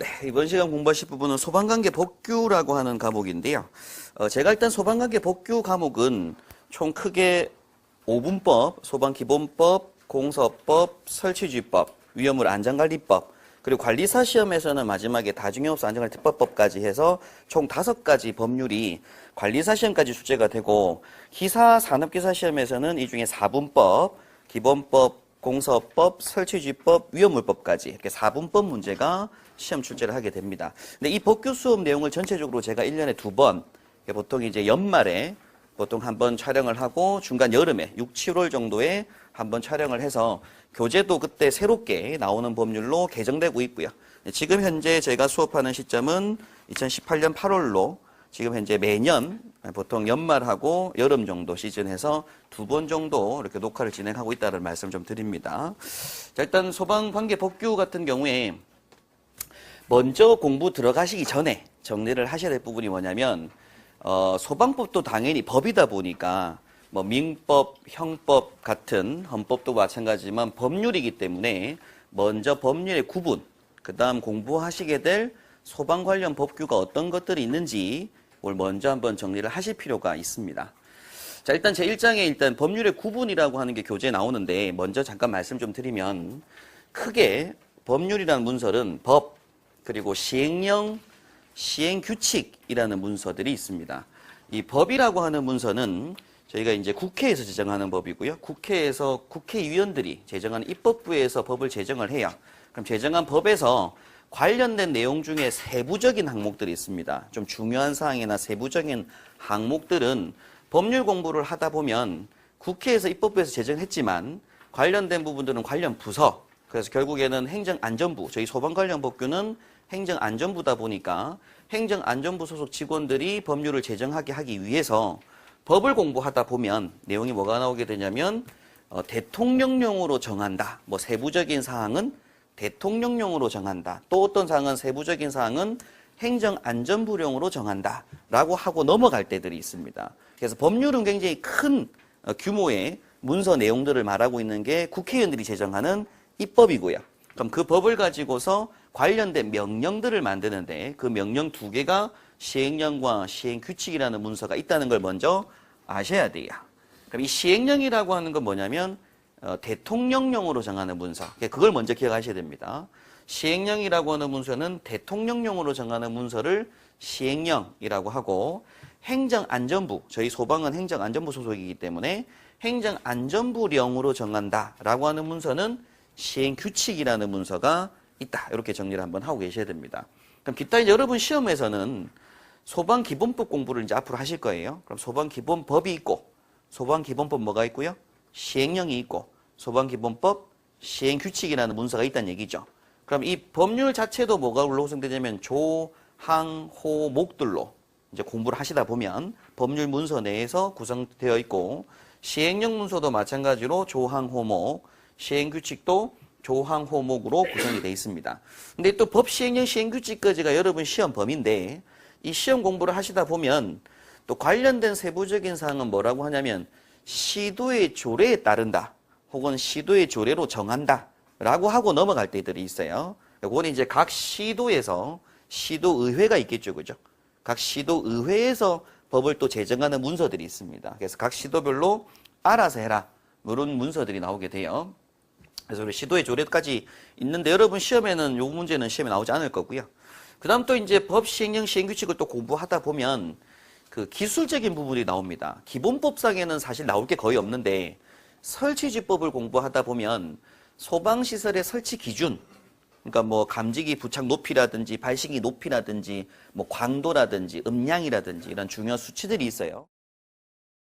네, 이번 시간 공부하실 부분은 소방관계 복규라고 하는 과목인데요. 어, 제가 일단 소방관계 복규 과목은 총 크게 5분법, 소방기본법, 공서법, 설치주의법, 위험물 안전관리법, 그리고 관리사 시험에서는 마지막에 다중영업소 안전관리 특법법까지 해서 총 다섯 가지 법률이 관리사 시험까지 출제가 되고 기사 산업기사 시험에서는 이 중에 4분법, 기본법, 공서법, 설치주의법, 위험물법까지 이렇게 4분법 문제가 시험 출제를 하게 됩니다. 근데 이 법규 수업 내용을 전체적으로 제가 1년에 두 번, 보통 이제 연말에 보통 한 번 촬영을 하고 중간 여름에 6, 7월 정도에 한 번 촬영을 해서 교재도 그때 새롭게 나오는 법률로 개정되고 있고요. 지금 현재 제가 수업하는 시점은 2018년 8월로 지금 현재 매년 보통 연말하고 여름 정도 시즌에서 두 번 정도 이렇게 녹화를 진행하고 있다는 말씀 좀 드립니다. 자, 일단 소방 관계 법규 같은 경우에 먼저 공부 들어가시기 전에 정리를 하셔야 될 부분이 뭐냐면 어, 소방법도 당연히 법이다 보니까 뭐 민법, 형법 같은 헌법도 마찬가지지만 법률이기 때문에 먼저 법률의 구분, 그 다음 공부하시게 될 소방 관련 법규가 어떤 것들이 있는지 를 먼저 한번 정리를 하실 필요가 있습니다. 자, 일단 제 1장에 일단 법률의 구분이라고 하는 게 교재에 나오는데 먼저 잠깐 말씀 좀 드리면 크게 법률이라는 문서는 법, 그리고 시행령, 시행 규칙이라는 문서들이 있습니다. 이 법이라고 하는 문서는 저희가 이제 국회에서 제정하는 법이고요. 국회에서 국회의원들이 제정하는 입법부에서 법을 제정을 해요. 그럼 제정한 법에서 관련된 내용 중에 세부적인 항목들이 있습니다. 좀 중요한 사항이나 세부적인 항목들은 법률 공부를 하다 보면 국회에서 입법부에서 제정했지만 관련된 부분들은 관련 부서 그래서 결국에는 행정안전부 저희 소방 관련 법규는 행정안전부다 보니까 행정안전부 소속 직원들이 법률을 제정하게 하기 위해서 법을 공부하다 보면 내용이 뭐가 나오게 되냐면 어, 대통령령으로 정한다. 뭐 세부적인 사항은 대통령령으로 정한다. 또 어떤 사항은 세부적인 사항은 행정안전부령으로 정한다. 라고 하고 넘어갈 때들이 있습니다. 그래서 법률은 굉장히 큰 어, 규모의 문서 내용들을 말하고 있는 게 국회의원들이 제정하는 입법이고요. 그럼 그 법을 가지고서 관련된 명령들을 만드는데 그 명령 두 개가 시행령과 시행규칙이라는 문서가 있다는 걸 먼저 아셔야 돼요. 그럼 이 시행령이라고 하는 건 뭐냐면 어, 대통령령으로 정하는 문서. 그걸 먼저 기억하셔야 됩니다. 시행령이라고 하는 문서는 대통령령으로 정하는 문서를 시행령이라고 하고 행정안전부, 저희 소방은 행정안전부 소속이기 때문에 행정안전부령으로 정한다라고 하는 문서는 시행규칙이라는 문서가 있다. 이렇게 정리를 한번 하고 계셔야 됩니다. 그럼 기타 여러분 시험에서는 소방기본법 공부를 이제 앞으로 하실 거예요. 그럼 소방기본법이 있고 소방기본법 뭐가 있고요? 시행령이 있고 소방기본법 시행규칙이라는 문서가 있다는 얘기죠. 그럼 이 법률 자체도 뭐가 구성되냐면 조, 항, 호, 목들로 이제 공부를 하시다 보면 법률 문서 내에서 구성되어 있고 시행령 문서도 마찬가지로 조항, 호목, 시행규칙도 조항, 호목으로 구성이 되어 있습니다. 근데 또 법 시행령 시행규칙까지가 여러분 시험 범위인데 이 시험 공부를 하시다 보면 또 관련된 세부적인 사항은 뭐라고 하냐면 시도의 조례에 따른다. 혹은 시도의 조례로 정한다. 라고 하고 넘어갈 때들이 있어요. 그건 이제 각 시도에서 시도의회가 있겠죠. 그죠? 각 시도의회에서 법을 또 제정하는 문서들이 있습니다. 그래서 각 시도별로 알아서 해라. 이런 문서들이 나오게 돼요. 그래서 우리 시도의 조례까지 있는데 여러분 시험에는 요 문제는 시험에 나오지 않을 거고요. 그 다음 또 이제 법 시행령 시행규칙을 또 공부하다 보면 그 기술적인 부분이 나옵니다. 기본법상에는 사실 나올 게 거의 없는데 설치지법을 공부하다 보면 소방시설의 설치 기준, 그러니까 뭐 감지기 부착 높이라든지 발식이 높이라든지 뭐 광도라든지 음량이라든지 이런 중요한 수치들이 있어요.